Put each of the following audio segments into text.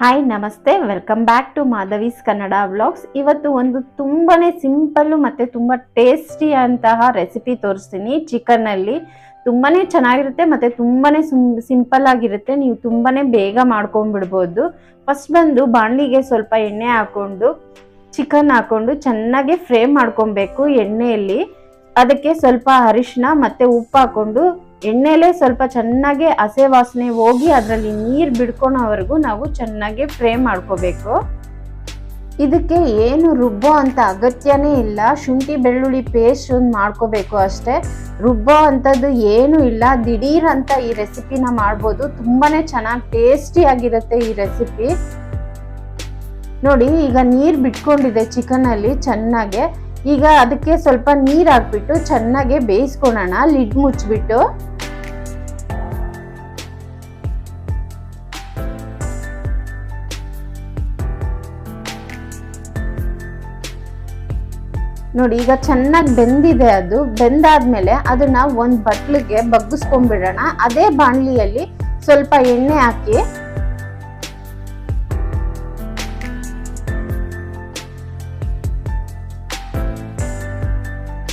Hi ನಮಸ್ತೆ. Welcome back to Madhavi's Kannada vlogs ಇವತ್ತು ಒಂದು ತುಂಬಾ ಸಿಂಪಲ್ಲು ಮತ್ತು ತುಂಬ ಟೇಸ್ಟಿ ಅಂತಹ ರೆಸಿಪಿ ತೋರಿಸ್ತೀನಿ. ಚಿಕನ್ನಲ್ಲಿ ತುಂಬಾ ಚೆನ್ನಾಗಿರುತ್ತೆ ಮತ್ತು ತುಂಬಾನೇ ಸಿಂಪಲ್ ಆಗಿರುತ್ತೆ. ನೀವು ತುಂಬಾ ಬೇಗ ಮಾಡ್ಕೊಂಡ್ಬಿಡ್ಬೋದು. ಫಸ್ಟ್ ಬಂದು ಬಾಣಲಿಗೆ ಸ್ವಲ್ಪ ಎಣ್ಣೆ ಹಾಕ್ಕೊಂಡು ಚಿಕನ್ ಹಾಕ್ಕೊಂಡು ಚೆನ್ನಾಗಿ ಫ್ರೈ ಮಾಡ್ಕೊಬೇಕು ಎಣ್ಣೆಯಲ್ಲಿ. ಅದಕ್ಕೆ ಸ್ವಲ್ಪ ಅರಿಶಿನ ಮತ್ತು ಉಪ್ಪು ಹಾಕೊಂಡು ಎಣ್ಣೆಲೆ ಸ್ವಲ್ಪ ಚೆನ್ನಾಗಿ ಹಸೆ ವಾಸನೆ ಹೋಗಿ ಅದರಲ್ಲಿ ನೀರು ಬಿಡ್ಕೊಳೋವರೆಗೂ ನಾವು ಚೆನ್ನಾಗಿ ಫ್ರೈ ಮಾಡ್ಕೋಬೇಕು. ಇದಕ್ಕೆ ಏನು ರುಬ್ಬೋ ಅಂತ ಅಗತ್ಯನೇ ಇಲ್ಲ. ಶುಂಠಿ, ಬೆಳ್ಳುಳ್ಳಿ ಪೇಸ್ಟ್ ಒಂದು ಮಾಡ್ಕೋಬೇಕು ಅಷ್ಟೇ. ರುಬ್ಬೋ ಅಂಥದ್ದು ಏನೂ ಇಲ್ಲ. ದಿಢೀರ್ ಅಂತ ಈ ರೆಸಿಪಿನ ಮಾಡ್ಬೋದು. ತುಂಬಾ ಚೆನ್ನಾಗಿ ಟೇಸ್ಟಿಯಾಗಿರುತ್ತೆ ಈ ರೆಸಿಪಿ. ನೋಡಿ, ಈಗ ನೀರು ಬಿಟ್ಕೊಂಡಿದೆ ಚಿಕನಲ್ಲಿ ಚೆನ್ನಾಗೆ. ಈಗ ಅದಕ್ಕೆ ಸ್ವಲ್ಪ ನೀರು ಹಾಕ್ಬಿಟ್ಟು ಚೆನ್ನಾಗೆ ಬೇಯಿಸ್ಕೊಳೋಣ. ಲಿಡ್ ಮುಚ್ಚಿಬಿಟ್ಟು. ನೋಡಿ, ಈಗ ಚೆನ್ನಾಗಿ ಬೆಂದಿದೆ ಅದು. ಬೆಂದಾದ್ಮೇಲೆ ಅದನ್ನ ಒಂದ್ ಬಟ್ಲಿಗೆ ಬಗ್ಗಿಸ್ಕೊಂಡ್ಬಿಡೋಣ. ಅದೇ ಬಾಣಲಿಯಲ್ಲಿ ಸ್ವಲ್ಪ ಎಣ್ಣೆ ಹಾಕಿ.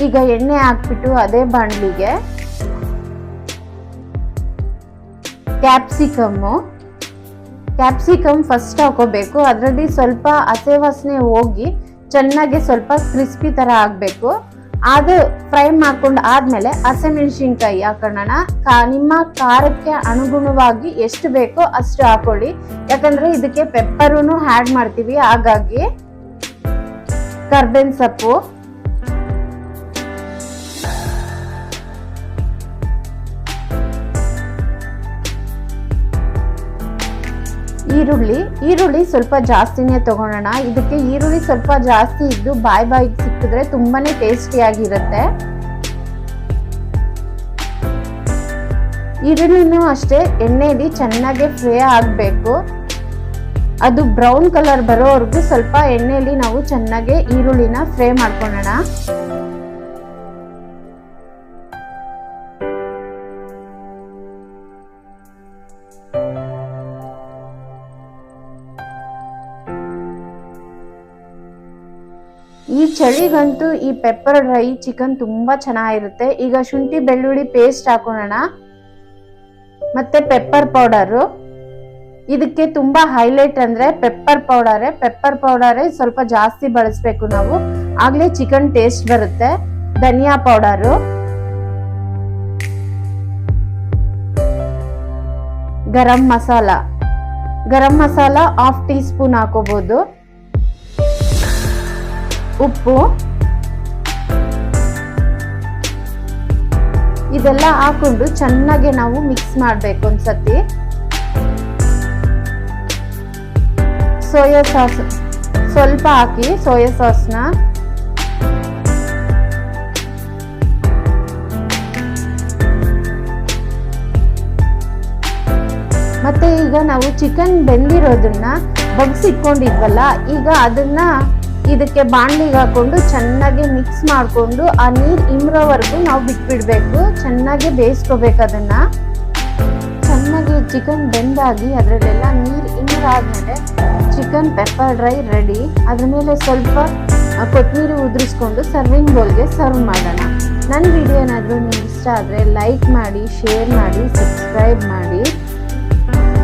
ಈಗ ಎಣ್ಣೆ ಹಾಕ್ಬಿಟ್ಟು ಅದೇ ಬಾಣಲಿಗೆ. ಕ್ಯಾಪ್ಸಿಕಮ್ಮು. ಕ್ಯಾಪ್ಸಿಕಮ್ ಫಸ್ಟ್ ಹಾಕೋಬೇಕು. ಅದರಲ್ಲಿ ಸ್ವಲ್ಪ ಹಸೆ ವಾಸನೆ ಹೋಗಿ ಚೆನ್ನಾಗಿ ಸ್ವಲ್ಪ ಕ್ರಿಸ್ಪಿ ತರ ಆಗಬೇಕು. ಅದು ಫ್ರೈ ಮಾಡ್ಕೊಂಡು ಆದ್ಮೇಲೆ ಹಸಿಮೆಣಸಿನ್ಕಾಯಿ ಹಾಕೋಣ ಕಾ, ನಿಮ್ಮ ಖಾರಕ್ಕೆ ಅನುಗುಣವಾಗಿ ಎಷ್ಟು ಬೇಕೋ ಅಷ್ಟು ಹಾಕೊಳ್ಳಿ. ಯಾಕಂದ್ರೆ ಇದಕ್ಕೆ ಪೆಪ್ಪರೂ ಆ್ಯಡ್ ಮಾಡ್ತೀವಿ. ಹಾಗಾಗಿ ಕರ್ಬೇವಿನ ಸೊಪ್ಪು. ಈರುಳ್ಳಿ ಈರುಳ್ಳಿ ಸ್ವಲ್ಪ ಜಾಸ್ತಿನೇ ತಗೊಳ್ಳೋಣ. ಇದಕ್ಕೆ ಈರುಳ್ಳಿ ಸ್ವಲ್ಪ ಜಾಸ್ತಿ ಇದ್ದು ಬಾಯ್ ಬಾಯಿ ಸಿಕ್ಕಿದ್ರೆ ತುಂಬಾನೇ ಟೇಸ್ಟಿಯಾಗಿರುತ್ತೆ ಈರುಳ್ಳಿನೂ ಅಷ್ಟೇ, ಎಣ್ಣೆಯಲ್ಲಿ ಚೆನ್ನಾಗಿ ಫ್ರೈ ಆಗಬೇಕು. ಅದು ಬ್ರೌನ್ ಕಲರ್ ಬರೋವರೆಗೂ ಸ್ವಲ್ಪ ಎಣ್ಣೆಯಲ್ಲಿ ನಾವು ಚೆನ್ನಾಗಿ ಈರುಳ್ಳಿನ ಫ್ರೈ ಮಾಡ್ಕೊಳ್ಳೋಣ. ಈ ಚಳಿಗಂತೂ, ಈ ಪೆಪ್ಪರ್ ಡ್ರೈ ಚಿಕನ್ ತುಂಬಾ ಚೆನ್ನಾಗಿರುತ್ತೆ. ಈಗ ಶುಂಠಿ, ಬೆಳ್ಳುಳ್ಳಿ ಪೇಸ್ಟ್ ಹಾಕೋಣ ಮತ್ತೆ ಪೆಪ್ಪರ್ ಪೌಡರು ಇದಕ್ಕೆ ತುಂಬಾ ಹೈಲೈಟ್ ಅಂದ್ರೆ ಪೆಪ್ಪರ್ ಪೌಡರೇ ಪೆಪ್ಪರ್ ಪೌಡರೇ ಸ್ವಲ್ಪ ಜಾಸ್ತಿ ಬಳಸಬೇಕು ನಾವು. ಆಗ್ಲೇ ಚಿಕನ್ ಟೇಸ್ಟ್ ಬರುತ್ತೆ. ಧನಿಯಾ powder garam masala. Garam masala half teaspoon ಹಾಕೋಬಹುದು ಉಪ್ಪು. ಇದೆಲ್ಲ ಹಾಕೊಂಡು ಚೆನ್ನಾಗಿ ನಾವು ಮಿಕ್ಸ್ ಮಾಡಬೇಕು ಒಂದ್ಸತಿ ಸೋಯಾ ಸಾಸ್, ಸ್ವಲ್ಪ ಹಾಕಿ ಸೋಯಾ ಸಾಸ್ನ. ಮತ್ತೆ ಈಗ ನಾವು ಚಿಕನ್ ಬೆಂದಿರೋದನ್ನ ಬಗ್ಸಿಟ್ಕೊಂಡಿದ್ವಲ್ಲ, ಈಗ ಅದನ್ನ ಇದಕ್ಕೆ ಬಾಣಲಿಗೆ ಹಾಕೊಂಡು ಚೆನ್ನಾಗಿ ಮಿಕ್ಸ್ ಮಾಡಿಕೊಂಡು ಆ ನೀರು ಇಮ್ರೋವರೆಗೂ ನಾವು ಬಿಟ್ಬಿಡ್ಬೇಕು. ಚೆನ್ನಾಗಿ ಬೇಯಿಸ್ಕೋಬೇಕು ಅದನ್ನ. ಚೆನ್ನಾಗಿ ಚಿಕನ್ ಬೆಂದಾಗಿ ಅದರಲ್ಲೆಲ್ಲ ನೀರು ಇಮ್ರಾದ್ಮೇಲೆ ಚಿಕನ್ ಪೆಪ್ಪರ್ ಡ್ರೈ ರೆಡಿ ಅದ್ರ ಮೇಲೆ ಸ್ವಲ್ಪ ಕೊತ್ತಂಬರಿ ಉದುರಿಸ್ಕೊಂಡು ಸರ್ವಿಂಗ್ ಬೌಲ್ಗೆ ಸರ್ವ್ ಮಾಡೋಣ. ನನ್ನ ವಿಡಿಯೋ ಏನಾದರೂ ನಿಮ್ಗೆ ಇಷ್ಟ ಆದರೆ ಲೈಕ್ ಮಾಡಿ ಶೇರ್ ಮಾಡಿ ಸಬ್ಸ್ಕ್ರೈಬ್ ಮಾಡಿ.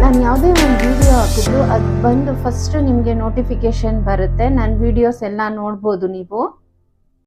ನಾನು ಯಾವುದೇ ಒಂದು ವಿಡಿಯೋ ಹಾಕಿದ್ರು ಅದು ಬಂದು ಫಸ್ಟ್ ನಿಮಗೆ ನೋಟಿಫಿಕೇಶನ್ ಬರುತ್ತೆ. ನನ್ನ ವಿಡಿಯೋಸ್ ಎಲ್ಲ ನೋಡ್ಬೋದು ನೀವು.